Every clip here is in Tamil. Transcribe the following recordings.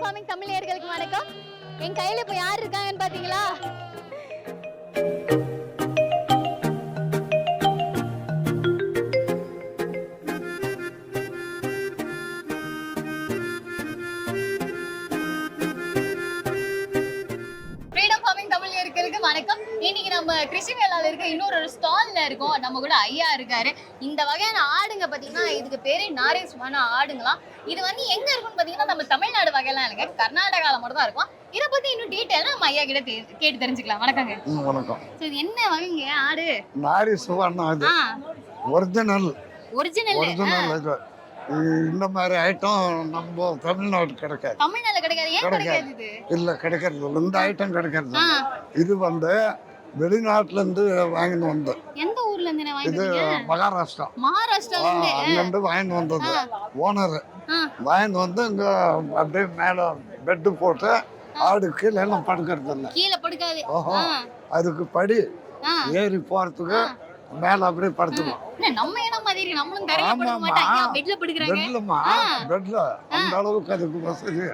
ஃபார்மிங் தமிழ் நேயர்களுக்கு வணக்கம். என் கையில இப்போ யார் இருக்காங்கன்னு பாத்தீங்களா? ஃப்ரீடம் ஃபார்மிங் தமிழ் நேயர்களுக்கு வணக்கம். இன்னைக்கு நம்ம கிருஷி மேலால இருக்க இன்னொரு ஒரு ஸ்டால்ல இருக்கோம். நம்ம கூட ஐயா இருக்காரு. இந்த வகையான ஆடுங்க பாத்தீங்கன்னா இதுக்கு பேரு நாரேஸ்மான ஆடுங்களாம். இது வந்து எங்க இருக்குன்னு பாத்தீங்கன்னா நம்ம தமிழ்நாடு வகையெல்லாம் இல்லைங்க. கர்நாடகால மட்டும் தான் இருக்கும். இதை பத்தி இன்னும் டீட்டெயிலா நம்ம ஐயா கிட்ட தெ- கேட்டு தெரிஞ்சுக்கலாம். வணக்கங்க. ம், வணக்கம். சரி என்ன வகைங்க? ஆடு? நாரி சுவர்ணம் அது ஆ. ஒரிஜினல் ஒரிஜினல் ஒரிஜினல் இது. இ- இந்த மாதிரி ஐட்டம் நம்ம தமிழ்நாடு கிடைக்காது. தமிழ்நாட்டுல கிடைக்காது. ஏன் கிடைக்காது. கிடைக்காது இது? இல்லை கிடைக்கிறது இல்ல. இந்த ஐட்டம் கிடைக்கிறது ஆ. இல்ல. இது வந்து வெளிநாட்டுல இருந்து வாங்கிட்டு வந்தது. எந்த ஊர்ல இருந்து என்ன இது வாங்கிட்டீங்க மகாராஷ்டிரா. மகாராஷ்டிரால இருந்து. அங்கிருந்து வாங்கிட்டு வந்தது. ஓனர் ஆ வாங்கிட்டு வந்து இங்க அப்படியே மேல பெட்டு போட்டு ஆடு கீழே எல்லாம் படுக்கிறது இல்லை. கீழே படுக்காது. ஓஹோ. அதுக்கு படி ஏறி போறதுக்கு மேல அப்படியே படுத்துக்கும் என்ன நம்ம இடம் மாதிரி நம்மளும் தரையில படுக்க. மாட்டாங்க பெட்ல படுக்குறாங்க. பெட்லமா. பெட்ல அந்த அளவுக்கு அதுக்கு வசதி.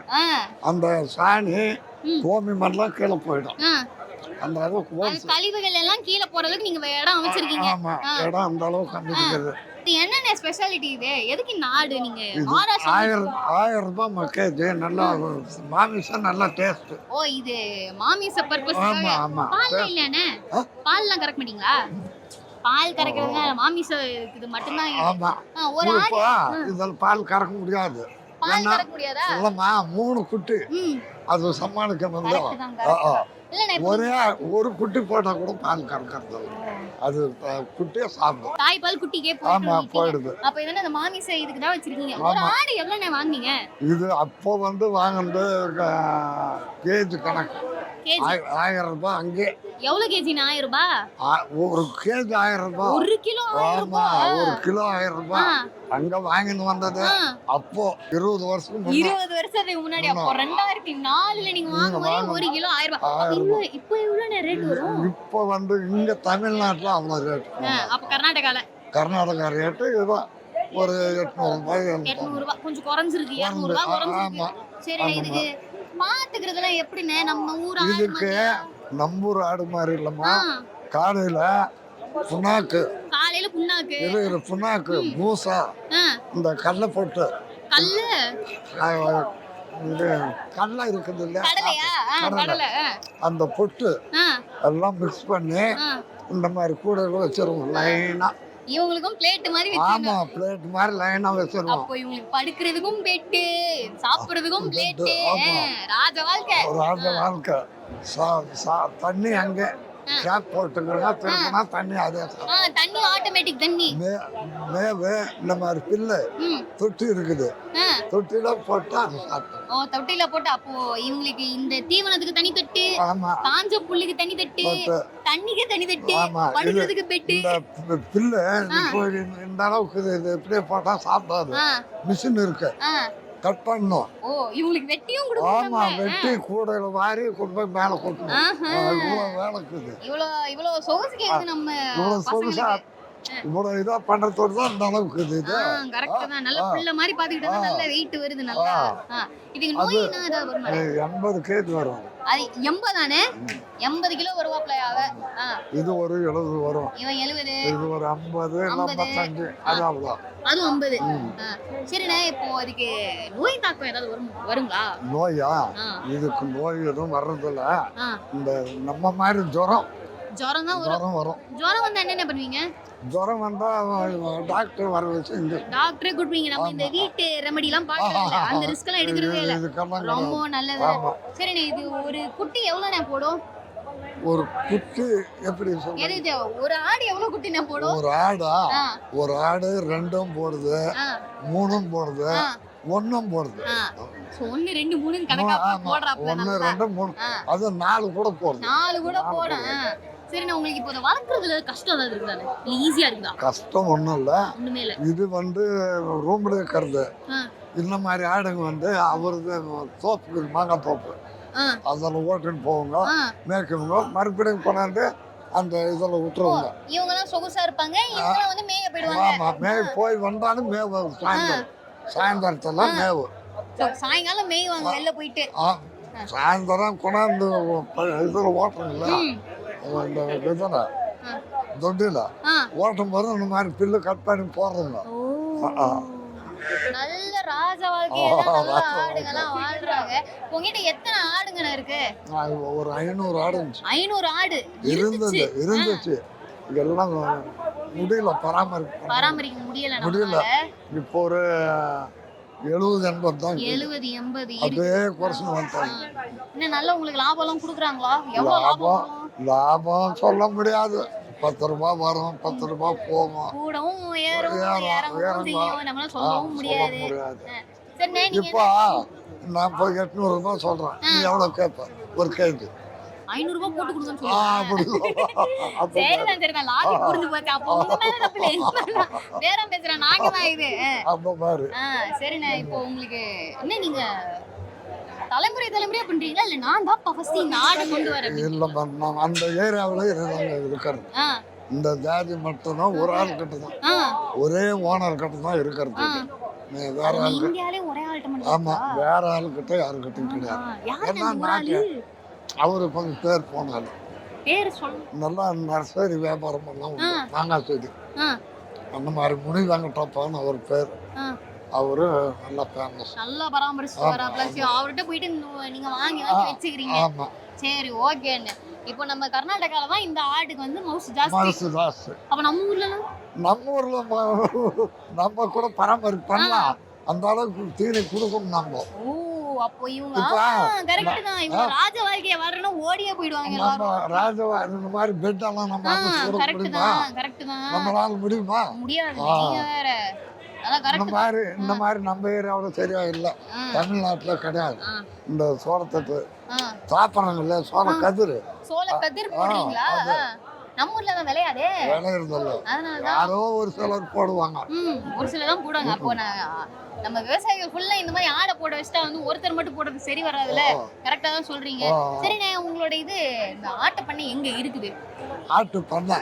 அந்த சாணி. கோமி மண்ணெல்லாம் கீழே போயிடும். அந்த அளவுக்கு கழிவுகள் எல்லாம் கீழே போற அளவுக்கு நீங்க இடம் அமைச்சிருக்கீங்க. ஆமா. இடம் அந்த அளவுக்கு அமைச்சிருக்குது இது என்னென்ன ஸ்பெஷாலிட்டி இது? எதுக்கு ஆடு நீங்க? ஆயிரம் ஆயிரம் ரூபாய் மக்கேஜ் நல்லா மாமிசம் நல்லா டேஸ்ட் ஓ இது மாமிச பர்பஸ் ஆமா ஆமா பால் இல்லையானே ஆ? பால்லாம் கறக்க மாட்டீங்களா பால் கறக்கிறது மாமிச இது மட்டும்தான். ஆமா. ஒரு ஆடு. இப்போ இதில் பால் கறக்க முடியாது. பால் கறக்க முடியாதா? இல்லம்மா மூணு குட்டி. அது சமாளிக்க வந்து ஒரே ஒரு குட்டி போட்டா கூட பால் கறக்கிறது. அது குட்டியே சாப்பிடும். தாய் பால் குட்டிக்கே ஆமா போயிடுது. அப்ப இதெல்லாம் இந்த மாமிச இதுக்கு தான் வச்சிருக்கீங்க. ஒரு. ஆடு எவ்வளவு வாங்குனீங்க? இது அப்போ வந்து வாங்கினது கேஜி கணக்கு. ஆயிரம் ரூபாய் அங்கே. எவ்வளவு கேஜி ஆயிரம் ரூபாய்? ஒரு கேஜி ஆயிரம் ரூபாய். ஒரு கிலோ ஆமா ஒரு கிலோ ஆயிரம் ரூபாய். அங்க வாங்கிட்டு வந்தது. அப்போ இருபது வருஷம் இருபது வருஷத்துக்கு முன்னாடி. அப்போ ரெண்டாயிரத்தி நாலுல நீங்க வாங்கும் ஒரு கிலோ ஆயிரம் ரூபாய். இப்போ எவ்வளவு ரேட் வரும்? இப்போ வந்து இங்க தமிழ்நாட்டுல அவ்வளோ ரேட் அப்ப கர்நாடகா ரேட்டு இதுதான். ஒரு எட்நூறு ரூபாய் எட்நூறு ரூபாய். கொஞ்சம் குறைஞ்சிருக்கு. சரி இதுக்கு எப்படிண்ணே? நம்ம ஊர் ஆடு இதுக்கு? நம்பூர் ஆடு மாதிரி இல்லம்மா. காலையில புண்ணாக்கு. காலையில புண்ணாக்கு. இருக்கிற புண்ணாக்கு பூசா இந்த கடலை போட்டு. கல்லு? இது கடலை இருக்குது ஆ, கடலை. அந்த பொட்டு எல்லாம் மிக்ஸ் பண்ணி. இந்த மாதிரி கூடையில வச்சிருவோம் லைனா. இவங்களுக்கும் பிளேட் மாதிரி ஆமா பிளேட் மாதிரி லைனா வச்சிருவோம். அப்போ இவங்களுக்கு படுக்கிறதுக்கும் பெட்டு சாப்பிடுறதுக்கும் ஆமா. ராஜ வாழ்க்கை. ஆள் வாழ்க்கை. தண்ணி அங்கே. கேப் போட்டுங்கன்னா திரும்பினா தண்ணி அதே ஆட்டோமேட்டிக் தண்ணி மே மேவு இந்த மாதிரி பில்லு தொட்டி இருக்குது. தொட்டில போட்டு ஓ தொட்டில போட்டு அப்போ இவங்களுக்கு இந்த தீவனத்துக்கு தனி தட்டு ஆமா. காஞ்ச புல்லுக்கு தனி தட்டு தண்ணிக்கு தனி தட்டு ஆமா. படுக்கிறதுக்கு பெட்டு. பில்லு இந்த- அளவுக்கு இது இப்படியே போட்டா சாப்பிடாது. மிஷின் இருக்கு. கட் பண்ணணும் ஓ இவங்களுக்கு வெட்டியும் ஆமா கொடுக்குறாங்க வெட்டி கூடையில வாரி கொண்டு போய் மேல கொட்டணும். இவ்வளவு இருக்குது இவ்வளோ இவ்வளோ சொகுசு கேக்குது நம்ம இவ்வளவு சொகுசா பசங்களுக்கு இவ்வளவு இதா பண்றதோடு தான் இந்த அளவுக்கு இது இது. ஆ கரெக்ட் தான். நல்ல. பிள்ளை மாதிரி பாத்துக்கிட்டா நல்ல வெயிட் வருது நல்லா. இதுக்கு நோய் என்ன ஏதாவது வருமா அது எண்பது கேஜி வரும். அது எண்பதானே? எண்பது கிலோ வருவாப்ல அவ? இது ஒரு எழுபது வரும். இவன் எழுபது. இது ஒரு ஐம்பது. ஐம்பத்தஞ்சு. அது அவ்வளோ அதுவும் ஐம்பது. சரிண்ணே இப்போ அதுக்கு நோய் தாக்கம் ஏதாவது வரும் வருங்களா? நோயா? இதுக்கு நோய் எதுவும் வர்றதில்ல. இந்த நம்ம மாதிரி ஜுரம் ஜுரம் தான் வரும். ஜுரம் வரும். ஜுரம் வந்தா என்னென்ன பண்ணுவீங்க? ஜுரம் வந்தா டாக்டர் வர வச்சு இங்க டாக்டரே கூப்பிடுவீங்க நம்ம இந்த வீட்டு ரெமெடி எல்லாம் பாக்குறது அந்த ரிஸ்க் எல்லாம் எடுக்கிறதே இல்ல. ரொம்ப. நல்லது. சரிண்ணே இது ஒரு குட்டி எவ்வளோண்ணே போடும்? ஒரு குட்டி எப்படி சொல்றது? ஒரு ஆடு எவ்வளவு குட்டிண்ணே போடும்? ஒரு ஆடா? ஒரு ஆடு ரெண்டும் போடுது. மூணும் போடுது. ஒன்றும் போடுது. ஒண்ணு ரெண்டு மூணு கணக்கா ஒன்று நல்லா ரெண்டு மூணு. அது நாலு கூட போடுது. நாலு கூட போடும். சரிண்ணே உங்களுக்கு இப்போ வளர்க்குறதுல கஷ்டம் ஏதாவது இருக்குதானே? இல்லை ஈஸியா இருக்குதா? கஷ்டம் ஒன்றும் இல்லை. இது வந்து ரூம்ல இருக்கிறது இந்த மாதிரி ஆடுங்க வந்து அவரது தோப்பு மாங்காய் தோப்பு. அதில் ஓட்டுன்னு போவாங்க. ஆ. மேய்க்கவங்க மறுபடியும் கொண்டாந்து அந்த இதில் விட்டுருவாங்க. இவங்க எல்லாம் சொகுசா இருப்பாங்க. வந்து மேய போயிடுவாங்க. ஆமாம் மேய் போய் வந்தாலும் மேவு சாயந்தரம். சாயந்தரத்தெல்லாம் மேவு. சாயங்காலம் மேய்வாங்க வெளில போயிட்டு. சாயந்தரம் கொண்டாந்து இதில் ஓட்டுறீங்களா இந்த இதில். ஆ. ஓட்டும் போது இந்த மாதிரி பில்லு கட் பண்ணி போடுறோங்க. நல்ல ராஜ ஆடுங்கெல்லாம் வாழ்றாங்க. உங்ககிட்ட எத்தனை ஆடுங்கண்ணா இருக்கு? ஒரு ஐநூறு ஆடு ஐநூறு ஆடு. இருந்தது இருந்துச்சு. இதெல்லாம் முடியல பராமரிப்பு பராமரிக்க முடியல முடியல. இப்போ ஒரு எழுபது எண்பது தான். எழுபது எண்பது அப்படியே குறைச்சு வந்துட்டாங்க. இன்னும் நல்ல உங்களுக்கு லாபம் எல்லாம் குடுக்குறாங்களா லாபம் லாபம்? சொல்ல முடியாது. பத்து ரூபாய் வரும் பத்து ரூபாய் போகும். கூடவும் ஏறும் செய்யும். நம்மளால சொல்லவும் சொல்ல முடியாது. இப்போ நான் இப்போ எட்நூறு ரூபாய் சொல்றேன். நீ எவ்வளவு கேட்ப ஒரு கேள்வி. ஐநூறு ரூபாய் போட்டு கொடுங்கன்னு சொல்லுவாங்க சரிதான். சரிதான் லாஜிக் புரிஞ்சு போச்சு. அப்போ உங்க மேல தப்பு இல்லை. தான். பேரம் பேசுறேன். நாங்க தான் இது. அப்ப பாரு. ஆ சரிண்ணே. இப்போ உங்களுக்கு என்ன நீங்க தலைமுறை தலைமுறையா பண்றீங்களா? இல்ல நான் தான் ஃபர்ஸ்ட் இந்த ஆடு கொண்டு வரேன் இல்ல நான் அந்த ஏரியாவில் இருக்கிறது. இந்த ஜாதி மட்டும்தான் ஒரு ஆள் கிட்ட தான் ஒரே ஓனர் கிட்ட தான் இருக்கிறது வேற ஆள். மட்டும் ஆமா வேற ஆள் கிட்ட யாருக்கிட்டையும் கிடையாது. அவரு கொஞ்சம் பேர் போனாரு. பேர் நல்லா நர்சரி வியாபாரம். ஆ. மாங்காய் செடி அந்த மாதிரி முனி வெங்கடப்பான்னு அவர் பேர். அவரு நல்லா ஃபேமஸ் நல்லா பிளஸ் அவர்கிட்ட போயிட்டு நீங்க வாங்கி வச்சுக்கிறீங்க. ஆமா. சரி ஓகேன்னு. இப்போ நம்ம கர்நாடகால தான் இந்த ஆட்டுக்கு வந்து மவுஸ் ஜாஸ்தி. மனசு ஜாஸ்தி. அப்ப நம்ம ஊர்ல நம்ம ஊர்ல நம்ம கூட பராமரிப்பு பண்ணலாம். அந்த அளவுக்கு தீனி கொடுக்கணும் நம்ம. அப்போ இவங்க கரெக்ட் தான். இவங்க ராஜ வாழ்க்கைய வரணும் ஓடியே போயிடுவாங்க எல்லாரும். ராஜவா இந்த மாதிரி பெட்டெல்லாம் நம்ம கரெக்ட் தான் கரெக்ட் தான். நம்மளால முடியுமா? முடியாது வேற. இந்த மாதிரி இந்த மாதிரி நம்ம ஏரியாவில் சரியா இல்லை தமிழ்நாட்டுல கிடையாது. இந்த சோளத்தட்டு சாப்பிட்றாங்கல்ல சோள கதிர். சோள கதிர் போடுறீங்களா. நம்ம ஊர்ல தான் விளையாதே. விளையிறதில்ல அதனால யாரோ ஒரு சிலர் போடுவாங்க. ம் ஒரு சில தான் போடுவாங்க. அப்போ நான் நம்ம விவசாயிகள் ஃபுல்லா இந்த மாதிரி ஆடை போட வச்சுட்டா வந்து ஒருத்தர் மட்டும் போடுறது சரி வராதுல்ல? கரெக்டா தான் சொல்றீங்க. ஆ. சரிண்ணே உங்களோட இது இந்த ஆட்டை பண்ணை எங்க இருக்குது? ஆட்டு பண்ணை.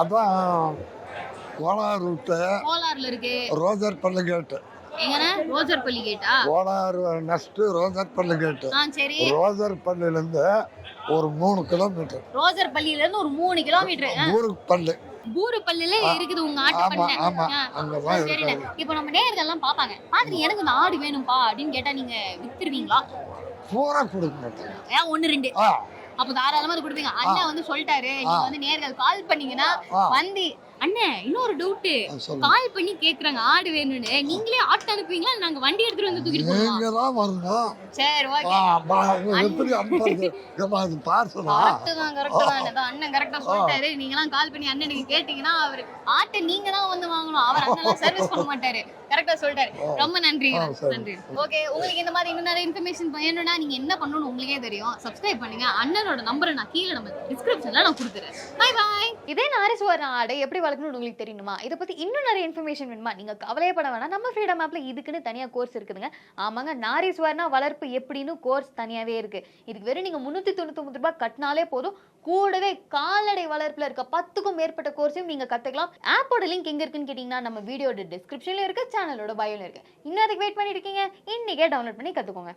அதான் கோலார் விட்டு கோலார்ல இருக்கு. ரோஜர் பள்ளி கேட்டு எங்கண்ணே ரோஜர் பள்ளி கேட்டா கோலார் நெக்ஸ்ட் ரோஜர் பள்ளி கேட்டு ஆ சரி. ரோஜர் பள்ளியிலேருந்து ஒரு மூணு கிலோமீட்டர் ரோஜர் பள்ளியில இருந்து ஒரு மூணு கிலோமீட்டர் ஊருக்கு பள்ளி பூரு பள்ளியில இருக்குது உங்க ஆட்டு பண்ணை சரிண்ணே இப்போ நம்ம நேர்கள் எல்லாம் பாப்பாங்க பாத்துட்டு எனக்கு இந்த ஆடு வேணும்பா அப்படின்னு கேட்டா நீங்க வித்துருவீங்களா? பூரா கொடுக்க ஒண்ணு ரெண்டு. அப்ப தாராளமா கொடுப்பீங்க. அண்ணன் வந்து சொல்லிட்டாரு. நீங்க வந்து நேர்கள் கால் பண்ணீங்கன்னா. வந்து அண்ணே இன்னொரு டவுட் சொல்லுங்க. கால் பண்ணி கேக்குறாங்க ஆடு வேணும்னு. நீங்களே ஆட்டு அனுப்புவீங்களா? இல்ல நாங்க வண்டி எடுத்துட்டு வந்து தூக்கிட்டு தான் வரணும். சரி ஓகே. பார்சலா கரெக்ட் தான் கரெக்ட் தான் அண்ணன் கரெக்டா சொல்லிட்டாரு. நீங்க எல்லாம் கால் பண்ணி அண்ணனுக்கு கேட்டீங்கன்னா அவர் ஆட்டை நீங்க தான் வந்து வாங்கணும். அவர் அண்ணன் சர்வீஸ் பண்ண மாட்டாரு. கரெக்டா சொல்லிட்டாரு. ரொம்ப நன்றி. நன்றி. ஓகே உங்களுக்கு இந்த மாதிரி இன்னும் நிறைய இன்ஃபர்மேஷன் வேணும்னா நீங்க என்ன பண்ணணும்னு உங்களுக்கே தெரியும். சப்ஸ்கிரைப் பண்ணுங்க. அண்ணனோட நம்பரை நான் கீழே நம்ம டிஸ்கிரிப்ஷன்ல நான் கொடுத்துறேன். பை பாய் இதே நாரிசுவர ஆடை எப்படி வளர்க்கணும்னு உங்களுக்கு தெரியணுமா? இதை பற்றி இன்னும் நிறைய இன்ஃபர்மேஷன் வேணுமா? நீங்க கவலையப்பட வேணாம். நம்ம ஃப்ரீடம் ஆப்பில் இதுக்குன்னு தனியா கோர்ஸ் இருக்குதுங்க. ஆமாங்க நாரிசுவர்னா வளர்ப்பு எப்படின்னு கோர்ஸ் தனியாவே இருக்கு. இதுக்கு வெறும் நீங்கள் முந்நூற்றி தொண்ணூத்தி ரூபாய் கட்டினாலே போதும். கூடவே கால்நடை வளர்ப்பில் இருக்க பத்துக்கும் மேற்பட்ட கோர்ஸையும் நீங்கள் கத்துக்கலாம். ஆப்போட லிங்க் எங்கே இருக்குன்னு கேட்டீங்கன்னா நம்ம வீடியோட டிஸ்கிரிப்ஷன்ல இருக்கு சேனலோட பயோல இருக்கு. இன்னும் அதுக்கு வெயிட் பண்ணிட்டு இருக்கீங்க இன்னைக்கே டவுன்லோட் பண்ணி கற்றுக்கோங்க